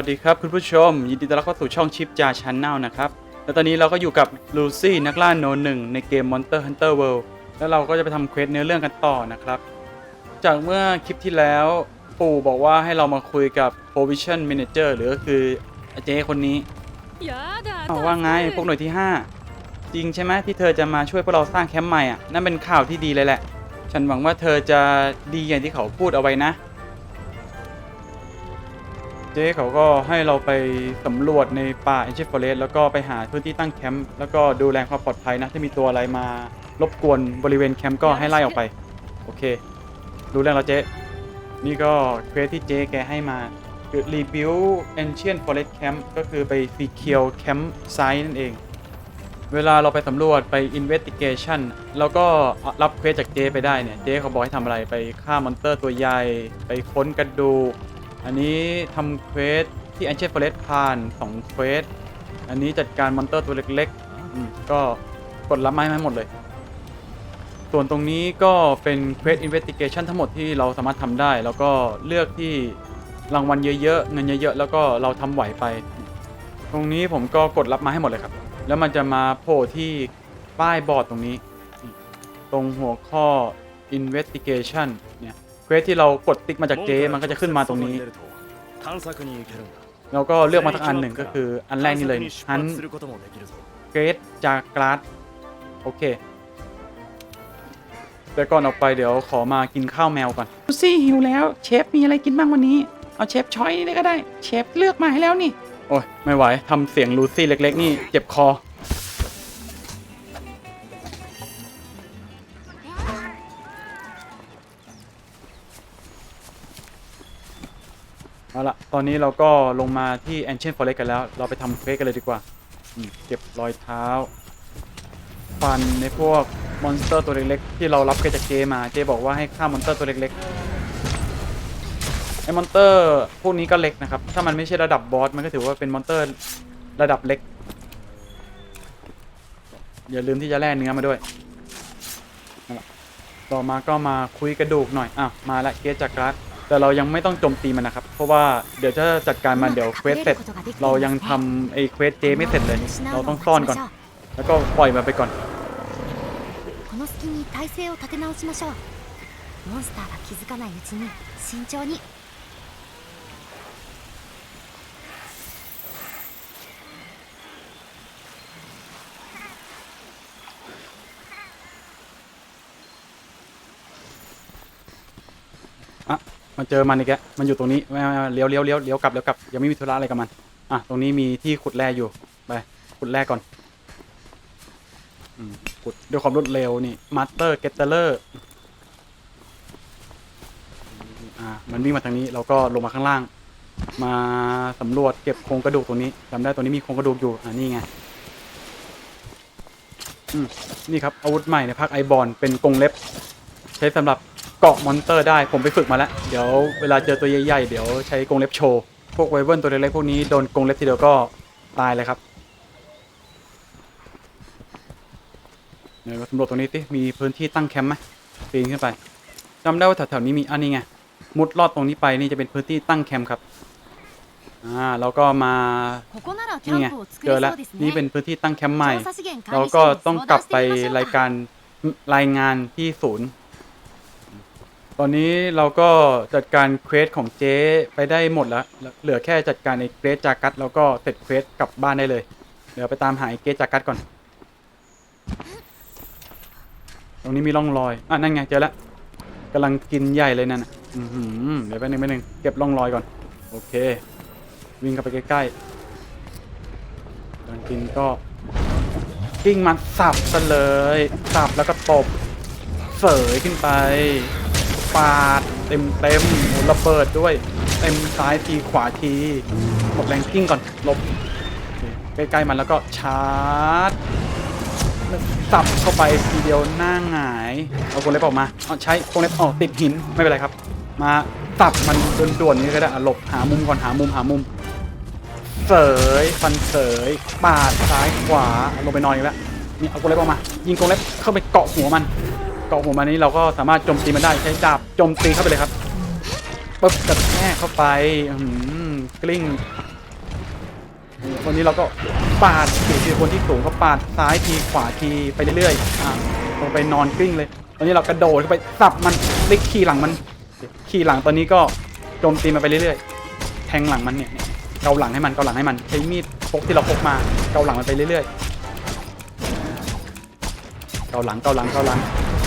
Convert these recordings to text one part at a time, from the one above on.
วัสดีครับคุณผู้ชม ยินดีต้อนรับเข้าสู่ช่องชิปจาชันแนลนะครับ และตอนนี้เราก็อยู่กับลูซี่นักล่าโนหนึ่งในเกม Monster Hunter World แล้วเราก็จะไปทำเควสเนื้อเรื่องกันต่อนะครับ จากเมื่อคลิปที่แล้วปู่บอกว่าให้เรามาคุยกับ Provision Manager หรือก็คืออาเจ๊คนนี้やだอ้าวว่าไงพวกหน่วยที่ 5 จริงใช่ไหมที่เธอจะมาช่วยพวกเราสร้างแคมป์ใหม่อะนั่นเป็นข่าวที่ดีเลยแหละ ฉันหวังว่าเธอจะดีอย่างที่เขาพูดเอาไว้นะ เจ๊เขาก็ให้เราไปสำรวจในป่า a n c i e n t Forest แล้วก็ไปหาพื้นที่ตั้งแคมป์แล้วก็ดูแลความปลอดภัยนะ ถ้ามีตัวอะไรมารบกวนบริเวณแคมป์ก็ให้ไล่ออกไป โอเค รู้เรื่องแล้วเจ๊ นี่ก็เควสที่เจ๊แกให้มาคือ rebuild ancient forest camp ก็คือไป secure camp site นั่นเอง เวลาเราไปสำรวจไป investigation แล้วก็รับเควสจากเจ๊ไปได้เนี่ย เจ๊เขาบอกให้ทำอะไรไปฆ่ามอนเตอร์ตัวใหญ่ ไปค้นกระดูก อันนี้ทำเควสที่ ancient forest ผ่าน2เควส อันนี้จัดการมอนเตอร์ตัวเล็กๆอืมก็กดรับไม้ให้หมดเลย ส่วนตรงนี้ก็เป็น Quest Investigation ทั้งหมดที่เราสามารถทำได้ แล้วก็เลือกที่รางวัลเยอะๆ เงินเยอะๆ แล้วก็เราทำไหวไป ตรงนี้ผมก็กดรับมาให้หมดเลยครับ แล้วมันจะมาโผล่ที่ป้ายบอร์ดตรงนี้ ตรงหัวข้อ Investigation เนี่ยเควสที่เรากดติ๊กมาจากเจมันก็จะขึ้นมาตรงนี้ เราก็เลือกมาทั้งอันหนึ่งก็คืออันแรกนี่เลยฮันเกรดจากกราดโอเคแต่ก่อนออกไปเดี๋ยวขอมากินข้าวแมวก่อนดูซี่หิวแล้วเชฟมีอะไรกินบ้างวันนี้ เอาเชฟช้อยเลยก็ได้ เชฟเลือกมาให้แล้วนี่ โอ้ยไม่ไหวทำเสียงลูซี่เล็ก ๆ นี่เจ็บคอ ตอนนี้เราก็ลงมาที่ Ancient Forest กันแล้ว เราไปทำเควสกันเลยดีกว่าอืมเก็บรอยเท้า ฟันในพวกมอนสเตอร์ตัวเล็กๆ ที่เรารับเกจากเจมา เจบอกว่าให้ฆ่ามอนสเตอร์ตัวเล็กๆ ไอ้มอนสเตอร์พวกนี้ก็เล็กนะครับ ถ้ามันไม่ใช่ระดับบอส มันก็ถือว่าเป็นมอนสเตอร์ระดับเล็ก อย่าลืมที่จะแล่เนื้อมาด้วย ต่อมาก็มาคุยกระดูกหน่อย อะ มาละเกจากรัส แต่เรายังไม่ต้องโจมตีมันนะครับ เพราะว่าเดี๋ยวจะจัดการมันเดี๋ยวเควสเสร็จ เรายังทำไอ้เควสเจไม่เสร็จเลย เราต้องซ่อนก่อน แล้วก็ปล่อยมันไปก่อน この隙に体勢を立て直しましょうモンスターが気づかないうちに慎重に มาเจอมันอีกแล้วมันอยู่ตรงนี้ไม่ไม่ไม่เลี้ยวเลี้ยวเลี้ยวเลี้ยวกลับเลี้ยวกลับยังไม่มีธุระอะไรกับมันอะตรงนี้มีที่ขุดแร่อยู่ไปขุดแร่ก่อนอืมขุดด้วยความรวดเร็วนี่มาสเตอร์เกตเตอร์อ่ามันวิ่งมาทางนี้เราก็ลงมาข้างล่าง มาสำรวจเก็บโครงกระดูกตรงนี้จำได้ตรงนี้มีโครงกระดูกอยู่อ่านี่ไงอืมนี่ครับอาวุธใหม่ในภาคไอบอลเป็นกรงเล็บ ใช้สำหรับ เกาะมอนเตอร์ได้ผมไปฝึกมาแล้ว เดี๋ยวเวลาเจอตัวใหญ่ๆ เดี๋ยวใช้กรงเล็บโชว์ พวกไวเวิร์ตัวเล็กๆพวกนี้โดนกรงเล็บทีเดียวก็ตายเลยครับเดี๋ยวสำรวจตรงนี้สิมีพื้นที่ตั้งแคมป์ไหมปีนขึ้นไปจำได้ว่าแถวๆนี้มีอันนี้ไงมุดลอดตรงนี้ไปนี่จะเป็นพื้นที่ตั้งแคมป์ครับอ่าแล้วก็มานี่ไงเจอแล้วนี่เป็นพื้นที่ตั้งแคมป์ใหม่เราก็ต้องกลับไปรายการรายงานที่ศูนย์ ตอนนี้เราก็จัดการเควสของเจ๊ไปได้หมดแล้ว เหลือแค่จัดการไอ้เกรสจากัตแล้วก็เสร็จเควสกลับบ้านได้เลย เดี๋ยวไปตามหาไอ้เกรสจากัตก่อน ตรงนี้มีร่องรอย อะนั่นไงเจอแล้วกำลังกินใหญ่เลยนั่นนะอือหือเดี๋ยวแป๊บนึงแป๊บนึงเก็บร่องรอยก่อน โอเค วิ่งเข้าไปใกล้ๆกำลังกินก็กิ้งมันสับกันเลย สับแล้วก็ตบเสยขึ้นไป ปาดเต็มเต็มๆโอ้ระเบิดด้วย เต็มซ้ายทีขวาทีหมดแรงกิ้งก่อนลบใกล้ๆมันแล้วก็ชาร์จสับเข้าไปทีเดียวหน้าหงายเอากรงเล็บออกมาเอาใช้กรงเล็บออกติดหินไม่เป็นไรครับ มาสับมันด่วนๆนี้ก็ได้หลบหามุมก่อนหามุมหามุมเสยฟันเสยปาดซ้ายขวาลงไปนอนอีกแล้วนี่เอากรงเล็บออกมา ยิงกรงเล็บเข้าไปเกาะหัวมัน เกาะหัวมันนี้เราก็สามารถโจมตีมันได้ใช้ดาบโจมตีเข้าไปเลยครับปึ๊บกระแทกเข้าไปอื้อหือกลิ้งคนนี้เราก็ปาดสี่คนที่สูงก็ปาดซ้ายทีขวาทีไปเรื่อยๆอะลงไปนอนกลิ้งเลยตอนนี้เรากระโดดเข้าไปสับมันเล็กขี่หลังมันขี่หลังตอนนี้ก็โจมตีมันไปเรื่อยๆ แทงหลังมันเนี่ยเกาหลังให้มันเกาหลังให้มันใช้มีดพกที่เราพกมาเกาหลังมันไปเรื่อยๆเกาหลังเกาหลังเกาหลัง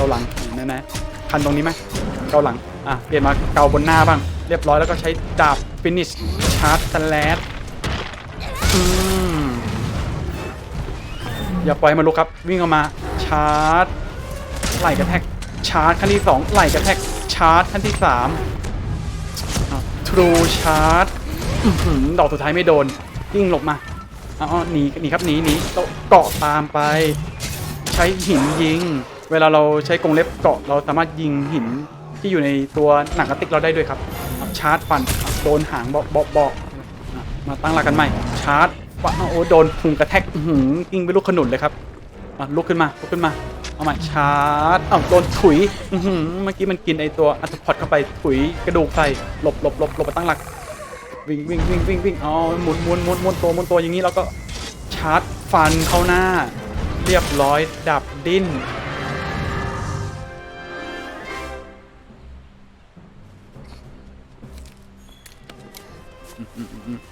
าหลังนี่นะคันตรงนี้ไหมเกาหลังอะเปลี่ยนมาเกาบนหน้าบ้าง เรียบร้อยแล้วก็ใช้ดาบฟินิชชาร์จสแลดอือย่าปล่อยให้มันลุกครับ วิ่งออกมาชาร์จไหลกระแทกชาร์จขั้นที่สองไหลกระแทกชาร์จขั้นที่สามทรูชาร์จดอกสุดท้ายไม่โดนวิ่งหลบมาอ๋อหนีหนีครับหนีหนีเกาะตามไป ใช้หินยิง เวลาเราใช้กรงเล็บเกาะเราสามารถยิงหินที่อยู่ในตัวหนังกระติกเราได้ด้วยครับชาร์จฟันโดนหางบอกบอกบอกมาตั้งหลักกันใหม่ ชาร์จฟันโอ้โดนพุงกระแทกหือยิงไปลูกขนุนเลยครับลุกขึ้นมาลุกขึ้นมาเอาใหม่ชาร์จเอ้าโดนถุยเมื่อกี้มันกินไอตัวอัตพอดเข้าไปถุยกระดูกใส่หลบหลบหลบหลบมาตั้งหลักวิ่งวิ่งวิ่งวิ่งวิ่งอ๋อหมุนหมุนหมุนหมุนตัวหมุนตัวอย่างนี้แล้วก็ชาร์จฟันเข้าหน้า เรียบร้อยดับดิ้น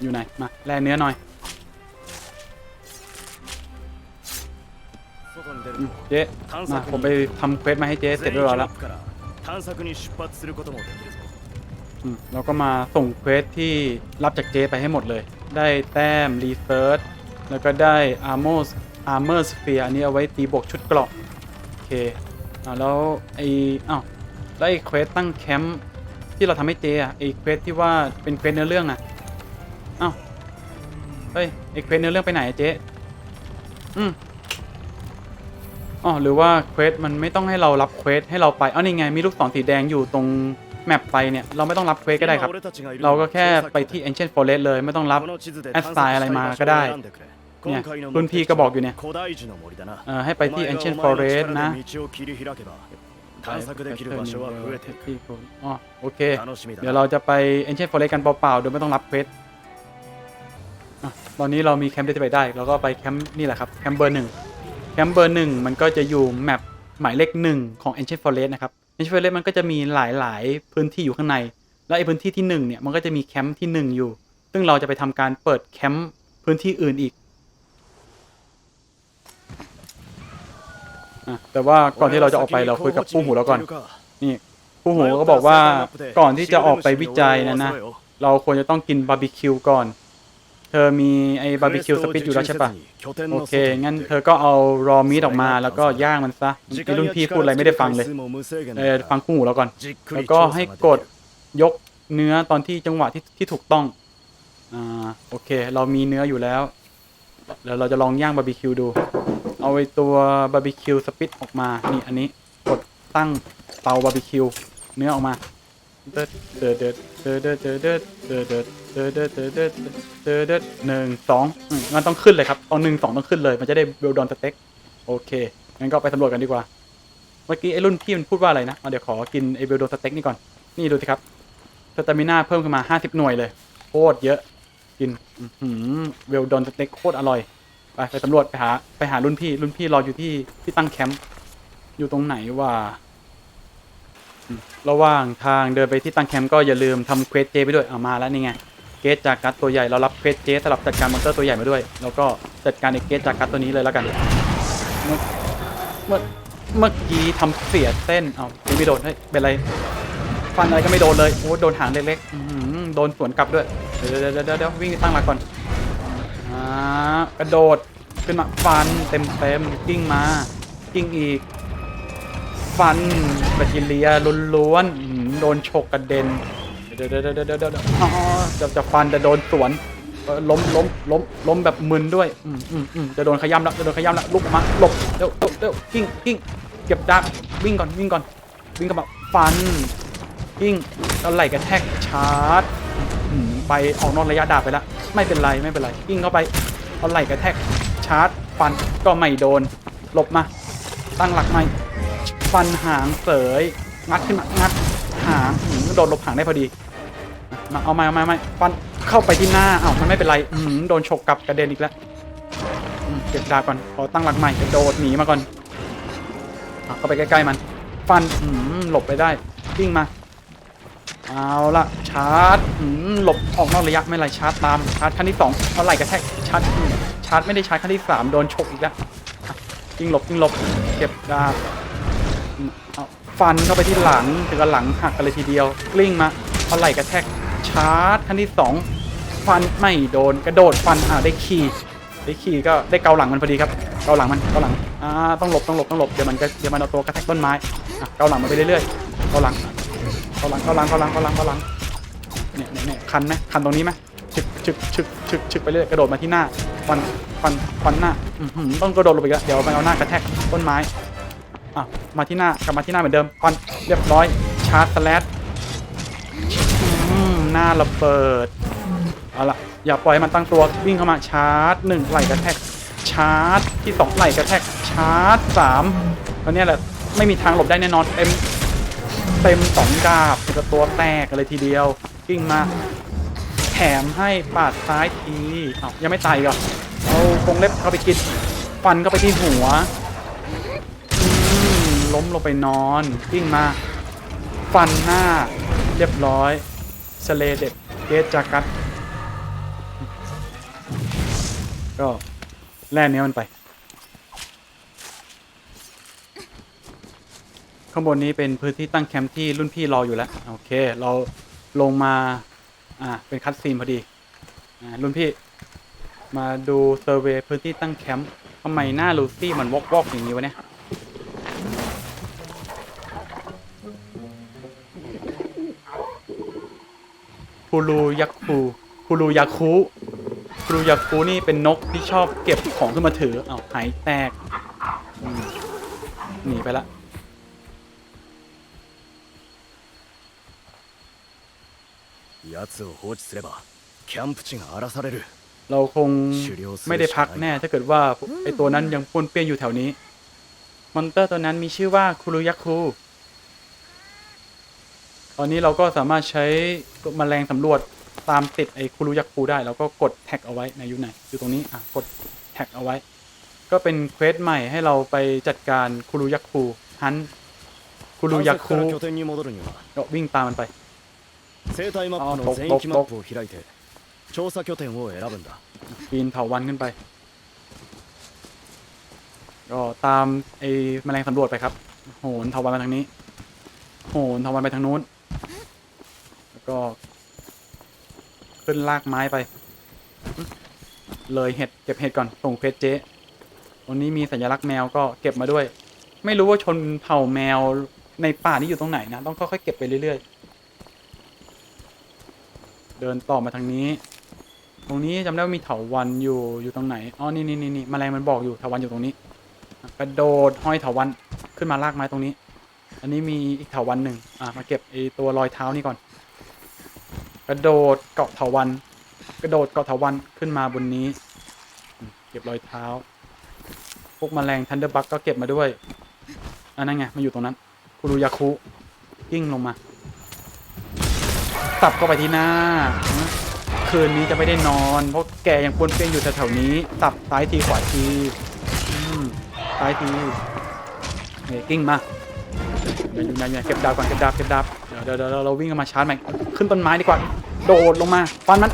อยู่ไหน มาแลเนื้อหน่อยเจ๊มาผมไปทำเควสมาให้เจ๊เสร็จเรียบร้อยแล้วเราก็มาส่งเควสที่รับจากเจ๊ไปให้หมดเลย ได้แต้มรีเซิร์ชแล้วก็ได้อาร์โมสอาร์เมอร์สเฟียอันนี้เอาไว้ตีบวกชุดเกราะโอเคอแล้วไออ้าวแล้วไอเควสตั้งแคมป์ที่เราทำให้เจอะไอเควสที่ว่าเป็นเควสเนื้อเรื่องอะ อ้าวเฮ้ยเอกเควสเนื้อเรื่องไปไหนเจ๊อืมอ๋อหรือว่าเควสมันไม่ต้องให้เรารับเควสให้เราไปอ๋อนี่ไงมีลูกศรสีแดงอยู่ตรงแมปไฟเนี่ยเราไม่ต้องรับเควสก็ได้ครับ เราก็แค่ไปที่ Ancient Forest เลยไม่ต้องรับแอดไซน์อะไรมาก็ได้เนี่ยคุณพี่ก็บอกอยู่เนี่ยให้ไปที่ Ancient Forest นะโอเค เดี๋ยวเราจะไป Ancient Forest กันเปล่าๆโดยไม่ต้องรับเควส ตอนนี้เรามีแคมป์ที่จะไปได้เราก็ไปแคมป์นี่แหละครับแคมป์เบอร์หนึ่งแคมป์เบอร์หนึ่งมันก็จะอยู่แมปหมายเลขหนึ่งของ Ancient Forest นะครับ Ancient Forest มันก็จะมีหลายๆ พื้นที่อยู่ข้างใน แล้วไอ้พื้นที่ที่หนึ่งเนี่ยมันก็จะมีแคมป์ที่หนึ่งอยู่ ซึ่งเราจะไปทำการเปิดแคมป์พื้นที่อื่นอีกอแต่ว่าก่อนที่เราจะออกไปเราคุยกับผู้หูเราก่อน นี่ผู้หูก็บอกว่าก่อนที่จะออกไปวิจัยนะนะ เราควรจะต้องกินบาร์บีคิวก่อน เธอมีไอ้บาร์บีคิวสปิตอยู่แล้วใช่ปะโอเค งั้นเธอก็เอารอมีดออกมาแล้วก็ย่างมันซะไอ้รุ่นพี่พูดอะไรไม่ได้ฟังเลย เออฟังคู่หูเราก่อน แล้วก็ให้กดยกเนื้อตอนที่จังหวะที่ที่ถูกต้อง อ่า โอเค เรามีเนื้ออยู่แล้วเดี๋ยวเราจะลองย่างบาร์บีคิวดู เอาไอ้ตัวบาร์บีคิวสปิตออกมา นี่อันนี้ กดตั้งเตาบาร์บีคิวเนื้อออกมา เดิดเดิดเดิดเดิดเดิดเดิดเดิด เดอเดอเดอเดอเดอหนึ่งสองงั้นต้องขึ้นเลยครับเอาหนึ่งสองต้องขึ้นเลย มันจะได้เบลดอนสเต็กโอเคงั้นก็ไปสำรวจกันดีกว่า เมื่อกี้ไอ้รุ่นพี่มันพูดว่าอะไรนะเดี๋ยวขอกินไอ้เบลดอนสเต็กนี่ก่อนนี่ดูสิครับสตามิน่าเพิ่มขึ้นมาห้าสิบหน่วยเลยโคตรเยอะกินเบลดอนสเต็กโคตรอร่อยไปไปสำรวจไปหาไปหารุ่นพี่รุ่นพี่รออยู่ที่ที่ตั้งแคมป์อยู่ตรงไหนว่าระหว่างทางเดินไปที่ตั้งแคมป์ก็อย่าลืมทำเควสเจไปด้วยเอามาแล้วนี่ไง เกสจากกัดตัวใหญ่เรารับเควสเจสลับจัดการมอนสเตอร์ตัวใหญ่มาด้วย แล้วก็จัดการไอ้เกสจากกัดตัวนี้เลยแล้วกัน เมื่อเมื่อเมื่อกี้ทำเสียเส้นเอาไม่โดนเฮ้ยเป็นไรฟันอะไรก็ไม่โดนเลยโอ้โดนหางเล็กๆโดนสวนกลับด้วยเดี๋ยวเดี๋ยวเดี๋ยววิ่งตั้งหลักก่อนอ่ากระโดดขึ้นมาฟันเต็มเต็มๆกิ้งมากิ้งอีกฟันแบคทีเรียล้วนๆโดนฉกกระเด็น เดี๋ยวเดี๋ยวเดี๋ยวเดี๋ยวเดี๋ยวเดี๋ยวอ๋อจะจะฟันจะโดนสวนเออล้มล้มล้มล้มแบบมึนด้วยอืมอืมอืมจะโดนขย้ำแล้วจะโดนขย้ำแล้วลุกออกมาหลบเร็วเร็วเร็วกิ้งกิ้งเก็บดาบวิ่งก่อนวิ่งก่อนวิ่งกลับมาฟันกิ้งแล้วไหลกระแทกชาร์จอืมไปออกนอกระยะดาบไปแล้วไม่เป็นไรไม่เป็นไรกิ้งเข้าไปเอาไหลกระแทกชาร์จฟันก็ไม่โดนหลบมาตั้งหลักใหม่ฟันหางเสยงัดขึ้นมางัดหางอืมโดนหลบหางได้พอดี มาเอามาเอามาเอามาฟันเข้าไปที่หน้าอ้าวมันไม่เป็นไรอือหือโดนฉกกลับกระเด็นอีกแล้วอืมเก็บดาบก่อนขอตั้งหลักใหม่กระโดดหนีมาก่อนอะเข้าไปใกล้ๆมัน ฟันอืมหลบไปได้วิ่งมา เอาละชาร์จอืมหลบออกนอกระยะไม่เป็นไรชาร์จตามชาร์จขั้นที่สองเอาไหล่กระแทกชาร์จอืมชาร์จไม่ได้ชาร์จขั้นที่สามโดนฉกอีกแล้วอะยิงหลบยิงหลบเก็บดาบอืมเอาฟันเข้าไปที่หลังถึงกับหลังหักกันเลยทีเดียวกลิ้งมาเอาไหล่กระแทก ชาร์จขั้นที่สองฟันไม่โดนกระโดดฟันอ่าได้ขี่ได้ขี่ก็ได้เกาหลังมันพอดีครับเกาหลังมันเกาหลังอ่าต้องหลบต้องหลบต้องหลบเดี๋ยวมันก็เดี๋ยวมันเอาตัวกระแทกต้นไม้อะเกาหลังมันไปเรื่อยๆเกาหลังเข้าหลังเข้าหลังเข้าหลังเข้าหลังเข้าหลังเนี่ยเนี่ยเนี่ยคันไหมคันตรงนี้ไหมชึกชึกชึกชึกชึกไปเรื่อยกระโดดมาที่หน้าฟันฟันฟันหน้าอือหือต้องกระโดดลงไปอีกแล้วเดี๋ยวมันเอาหน้ากระแทกต้นไม้อะมาที่หน้ากลับมาที่หน้าเหมือนเดิมฟันเรียบร้อยชาร์จสแลช หน้าระเบิดเอาละอย่าปล่อยให้มันตั้งตัววิ่งเข้ามาชาร์จหนึ่งไหลกระแทกชาร์จที่สองไหลกระแทกชาร์จสามตอนนี้ยแหละไม่มีทางหลบได้แน่นอนเต็มเต็มสองดาบเป็ตัวแตกกันเลยทีเดียวกิ้งมาแถมให้ปาดซ้ายทีเอ้ายังไม่ตายอีก็เอากรงเล็บเข้าไปกินฟันเข้าไปที่หัวล้มลงไปนอนกิ้งมา ฟันหน้าเรียบร้อย สเลเด็ดเกตจากัดก็แล่เนี้ยมันไป ข้างบนนี้เป็นพื้นที่ตั้งแคมป์ที่รุ่นพี่รออยู่แล้ว โอเค เราลงมา อ่า เป็นคัดซีนพอดี อ่า รุ่นพี่ มาดูเซอร์เวย์พื้นที่ตั้งแคมป์ทำไมหน้าลูซี่มันวอกวอกๆอย่างนี้วะเนี่ย ฮูลูยักคูฮูลูยักคูฮูลูยักคูนี่เป็นนกที่ชอบเก็บของขึ้นมาถือเอาหายแตกหนีไปละเราคงไม่ได้พักแน่ถ้าเกิดว่าไอตัวนั้นยังป้วนเปี้ยนอยู่แถวนี้ มอนเตอร์ตัวนั้นมีชื่อว่าคุรุยักคู ตอนนี้เราก็สามารถใช้ตัวแมลงสำรวจตามติดไอคุรุยักคูได้ แล้วก็กดแท็กเอาไว้ในอยู่ไหน อยู่ตรงนี้ อ่ะ กดแท็กเอาไว้ ก็เป็นเควสใหม่ให้เราไปจัดการคุรุยักคูฮันคุรุ 探 ยัก 索か คู ら拠点に戻るには ก็วิ่งตามมันไป 生態マップあのと全域マップを開いて調査拠点を選ぶんだ ปีนเถาวันขึ้นไป ก็ตามไอ้แมลงสำรวจไปครับ โหนเถาวันมาทางนี้ โหนเถาวันไปทางนู้น แล้ว ก็ ขึ้นลากไม้ไป เลยเห็ดเก็บเห็ดก่อนส่งเพจเจ๊ตรงนี้มีสัญลักษณ์แมวก็เก็บมาด้วย ไม่รู้ว่าชนเผ่าแมวในป่านี้อยู่ตรงไหนนะ ต้องค่อยๆเก็บไปเรื่อยๆ เดินต่อมาทางนี้ ตรงนี้จำได้ว่ามีเถาวันอยู่อยู่ตรงไหนอ๋อนี่นี่นี่นี่แมลงมันบอกอยู่เถาวันอยู่ตรงนี้กระโดดห้อยเถาวันขึ้นมาลากไม้ตรงนี้ อันนี้มีอีกเถาวันหนึ่งอะมาเก็บไอตัวรอยเท้านี่ก่อน กระโดดเกาะเถาวัน กระโดดเกาะเถาวันขึ้นมาบนนี้ เก็บรอยเท้า พวกแมลงทันเดอร์บักก็เก็บมาด้วยอันนั้นไงมันอยู่ตรงนั้นคุรุยาคุกิ้งลงมาตับเข้าไปที่หน้า คืนนี้จะไม่ได้นอน เพราะแกยังปวนเปี้ยนอยู่แถวๆนี้ ตับซ้ายทีขวาทีซ้ายทีเฮ้กิ้งมาเดี๋ยวอยู่ไหนเนี่ยเก็บดาบก่อนเก็บดาบเก็บดาบ เดี๋ยวเราวิ่งกันมาชาร์จใหม่ขึ้นต้นไม้ดีกว่า โดดลงมาฟันมัน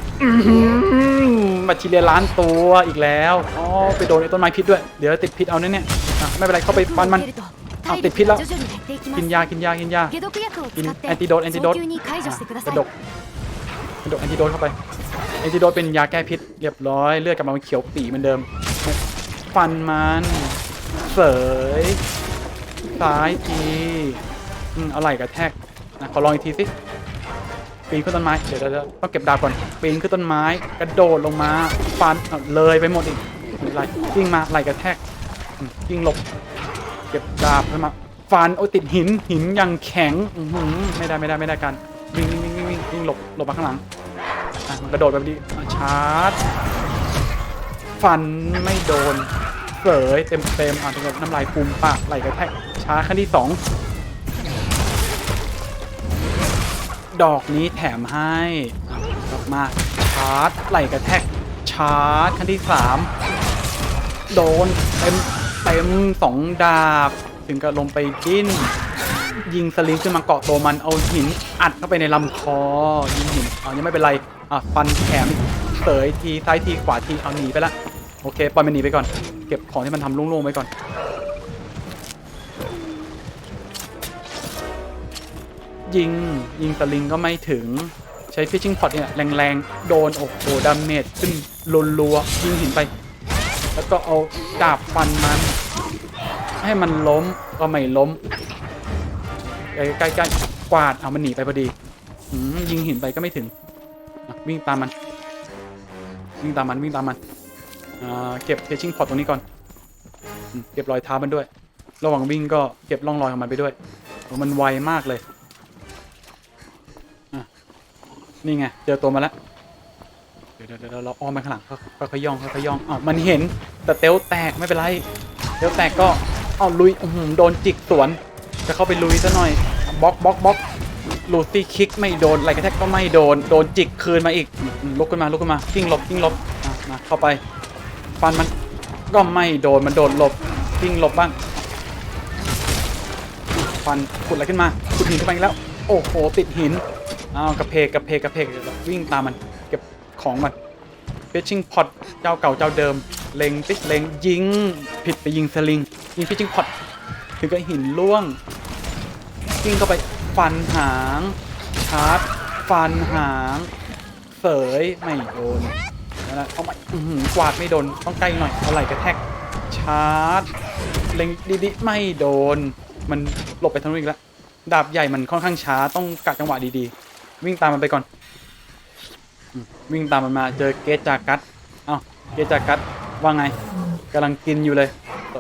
บัตชีเรียล้านตัวอีกแล้วอ๋อไปโดนไอ้ต้นไม้พิษด้วยเดี๋ยวติดพิษเอาเนี่ยเนี่ยไม่เป็นไรเข้าไปฟันมันเอาติดพิษแล้วกินยากินยากินยากินแอนติโดดแอนติโดดกระดกกระดกแอนติโดดเข้าไปแอนติโดดเป็นยาแก้พิษเรียบร้อยเลือดกลับมาเป็นเขียวปีเหมือนเดิมฟันมันเสยซ้ายทีอืมอะไรกระแทก นะขอลองอีกทีสิปีนขึ้นต้นไม้เดี๋ยวเดี๋ยวต้องเก็บดาบก่อนปีนขึ้นต้นไม้กระโดดลงมาฟันเลยไปหมดอีกไม่เป็นไรวิ่งมาไหลกระแทกอืมวิ่งหลบ เก็บดาบขึ้นมาฟันโอ้ติดหินหินยังแข็งอืไม่ได้ไม่ได้ไม่ได้กันวิ่งวิ่งวิ่งวิ่งวิ่งหลบหลบมาข้างหลังอะมันกระโดดแบบนี้อะชาร์จฟันไม่โดนเสยเต็มเต็มอะถึงกับน้ำลายฟูมปากไหลกระแทกชาร์จขั้นที่สอง ดอกนี้แถมให้อะกลับมาชาร์จไหลกระแทกชาร์จขั้นที่สามโดนเต็มเต็มสองดาบ ถึงกับลงไปดิ้น ยิงสลิงขึ้นมาเกาะตัวมันเอาหิน อัดเข้าไปในลำคอ ยิงหินเอายังไม่เป็นไรอะฟันแขมเสยทีซ้ายทีขวาทีเอาหนีไปละโอเคปล่อยมันหนีไปก่อน เก็บของที่มันทำลุ่งๆไว้ก่อน ยิง ยิงสลิงก็ไม่ถึง ใช้ฟิชชิงพอตเนี่ยแรงๆ โดน โอ้โหดาเมจขึ้นรัวยิงหินไป แล้วก็เอาดาบฟันมัน ให้มันล้มก็ไม่ล้มใกล้ๆกวาดเอามันหนีไปพอดีอยิงหินไปก็ไม่ถึง วิ่งตามมัน วิ่งตามมันวิ่งตามมันเก็บเทชิ่งพอตตรงนี้ก่อน เก็บรอยเท้ามันด้วย ระหว่างวิ่งก็เก็บร่องรอยของมันไปด้วย มันไวมากเลย นี่ไงเจอตัวมาแล้วเดี๋ยวเดี๋ยวเราอ้อมไปข้างหลังค่อยๆย่องค่อยๆย่องอ้าวมันเห็นแต่เตลแตกไม่เป็นไรเตลแตกก็เอาลุยอื้อหือโดนจิกสวน จะเข้าไปลุยซะหน่อยบล็อกบล็อกบล็อกลูซี่คิกไม่โดนไหลกระแทกก็ไม่โดน โดนจิกคืนมาอีกลุกขึ้นมาลุกขึ้นมากิ้งหลบกิ้งหลบมาเข้าไปฟันมันก็ไม่โดนมันโดนหลบกิ้งหลบบ้างฟันขุดอะไรขึ้นมาขุดหินขึ้นมาอีกแล้ว โอ้โหติดหิน อ้าวกระเพกกระเพกกระเพกเดี๋ยวเราวิ่งตามมันเก็บของมัน fishing pot เจ้าเก่าเจ้าเดิม เล็งติ๊กเล็งยิงผิดไปยิงสลิงยิง fishing pot ถึงกับหินล่วงวิ่งเข้าไปฟันหางชาร์จฟันหางเสยไม่โดนนั่นแหละเอาไปอื้อหือกวาดไม่โดนต้องใกล้หน่อยเอาไหล่กระแทกชาร์จเล็งดีๆไม่โดน มันหลบไปทางนู้นอีกแล้วดาบใหญ่มันค่อนข้างช้าต้องกะจังหวะดีๆ วิ่งตามมันไปก่อน วิ่งตามมันมาเจอเกจจากัสเอ้าเกจจากัสว่าไงกำลังกินอยู่เลย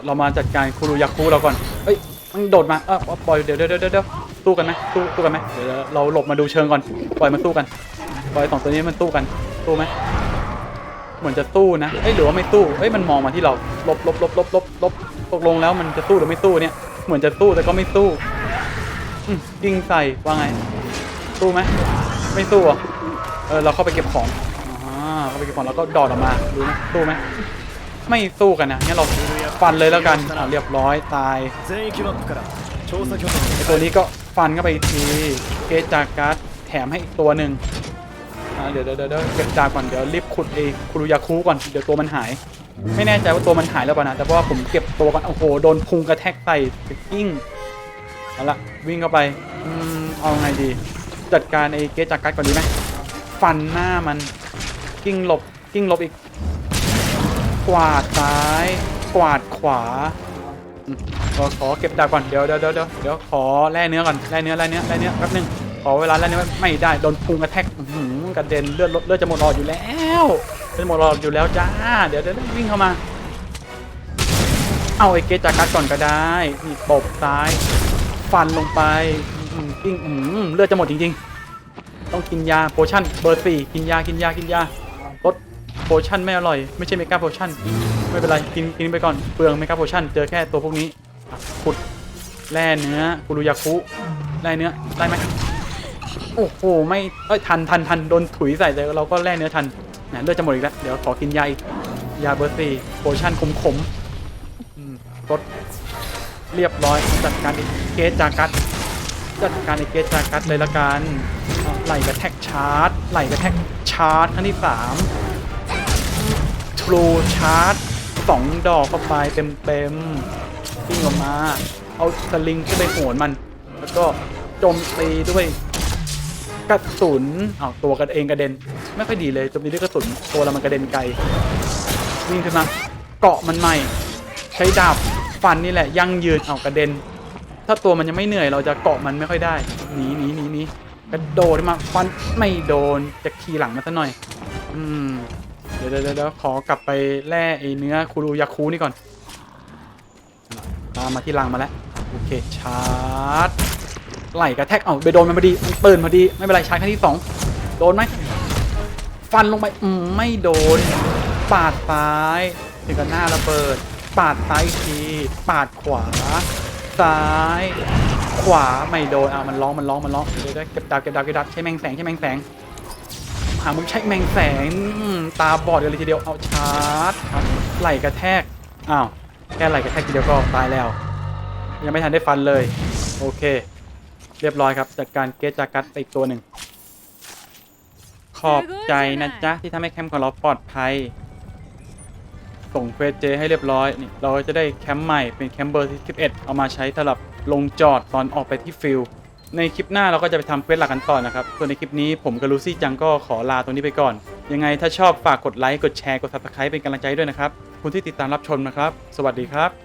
เรามาจัดการคูรุยาคุเราก่อนเอ้ยมันโดดมาเออปล่อยเดี๋ยวเดี๋ยวเดี๋ยวเสู้กันไหมสู้สู้กันไหมเดี๋ยวเราหลบมาดูเชิงก่อนปล่อยมันสู้กันปล่อยสองตัวนี้มันสู้กันสู้ไหมเหมือนจะสู้นะเอ้ยหรือว่าไม่สู้เอ้ยมันมองมาที่เราหลบหลบหลบหลบหลบหลบตกลงแล้วมันจะสู้หรือไม่สู้เนี่ย เหมือนจะสู้แต่ก็ไม่สู้อืมยิงใส่ว่าไง สู้ไหมไม่สู้อะเออเราเข้าไปเก็บของอ่าเข้าไปเก็บของแล้วก็ดอดออกมาดูนะสู้ไหมไม่สู้กันนะงั้นเราฟันเลยแล้วกันเรียบร้อยตายไอตัวนี้ก็ฟันเข้าไปทีเกจจากการ์ดแถมให้อีกตัวหนึ่งเดี๋ยวเดี๋ยวเดี๋ยวเก็บจากก่อนเดี๋ยวรีบขุดไอ้ครูยาคูก่อนเดี๋ยวตัวมันหาย ไม่แน่ใจว่าตัวมันหายแล้วป่ะนะ แต่ว่าผมเก็บตัวก่อนโอ้โหโดนพุงกระแทกใส่กิ้งเอาละวิ่งเข้าไปอืมเอาไงดี จัดการไอ้เกจจากการ์ดก่อนดีไหมฟันหน้ามันกิ้งหลบกิ้งหลบอีก กวาดซ้าย กวาดขวาขอขอเก็บดาบก่อนเดี๋ยวเดี๋ยวเดี๋ยวเดี๋ยวขอแล่เนื้อก่อนแล่เนื้อแล่เนื้อแล่เนื้อแป๊บนึงขอเวลาแล่เนื้อไม่ได้โดนพุงกระแทกหือกระเด็นเลือดเลือดจะหมดหลอดอยู่แล้วเลือดจะหมดหลอดอยู่แล้วจ้า เดี๋ยวเดี๋ยววิ่งเข้ามา เอาไอ้เกจจากัดก่อนก็ได้นี่ตบซ้าย ฟันลงไป กิ้งเลือดจะหมดจริง ๆ ต้องกินยาโพชั่นเบอร์สี่กินยากินยากินยาลดโพชั่นไม่อร่อย ไม่ใช่เมกาโพชั่นไม่เป็นไรกินกินไปก่อนเปลืองเมกาโพชั่นเจอแค่ตัวพวกนี้ขุดแร่เนื้อกุรุยาคุแร่เนื้อได้ไหมโอ้โหไม่เอ้ยทันทันทันโดนถุยใส่แต่เราก็แร่เนื้อทันนะเลือดจะหมดอีกแล้วเดี๋ยวขอกินยาอีกยาเบอร์สี่โพชั่นขมขมลดเรียบร้อยจัดการอีกเกจจากัด จัดการไอเกจจากัดเลยละกันไหลกระแทกชาร์จไหลกระแทกชาร์จขั้นที่สามทรูชาร์จสองดอกเข้าไปเต็มเต็มๆวิ่งออกมา เอาสลิงขึ้นไปโหนมัน แล้วก็โจมตีด้วยกระสุนเอาตัวกันเองกระเด็น ไม่ค่อยดีเลยโจมตีด้วยกระสุนตัวเรามันกระเด็นไกลวิ่งขึ้นมาเกาะมันใหม่ ใช้ดาบฟันนี่แหละยั่งยืนเอากระเด็น ถ้าตัวมันยังไม่เหนื่อยเราจะเกาะมันไม่ค่อยได้หนีหนีหนีหนีกระโดดมาฟันไม่โดนจะขี่หลังมาซะหน่อย อืมเดี๋ยวเดี๋ยวเดี๋ยวขอกลับไปแล่ไอเนื้อคูรูยาคูนี่ก่อนตามมาที่รังมาแล้วโอเคชาร์จไหลกระแทกเอาไปโดนมันพอดีมันตื่นพอดีไม่เป็นไรชาร์จครั้งที่สองโดนไหมฟันลงไปอืมไม่โดน ปาดซ้ายถึงกับหน้าระเบิด ปาดซ้ายอีกที ปาดขวา ซ้าย ขวาไม่โดนอะมันร้องมันร้องมันร้องเดี๋ยวเดี๋ยวเก็บดาบเก็บดาบเก็บดาบใช้แมงแสงใช้แมงแสงหามึงใช้แมงแสงตาบอดเลยทีเดียวเอาชาร์จครับไหลกระแทกอ้าวแค่ไหลกระแทกทีเดียวก็ตายแล้ว ยังไม่ทันได้ฟันเลย โอเค เรียบร้อยครับจัดการเกจจากัดไปอีกตัวหนึ่งขอบใจนะจ๊ะที่ทำให้แคมป์ของเราปลอดภัย ส่งเควสเจให้เรียบร้อยนี่เราก็จะได้แคมป์ใหม่เป็นแคมป์เบอร์ที่11 เอามาใช้สำหรับลงจอดตอนออกไปที่ฟิลในคลิปหน้าเราก็จะไปทำเควสหลักกันต่อนะครับ ส่วนในคลิปนี้ผมกับลูซี่จังก็ขอลาตรงนี้ไปก่อน ยังไงถ้าชอบฝากกดไลค์ กดแชร์ กด subscribe เป็นกำลังใจด้วยนะครับ คุณที่ติดตามรับชมนะครับ สวัสดีครับ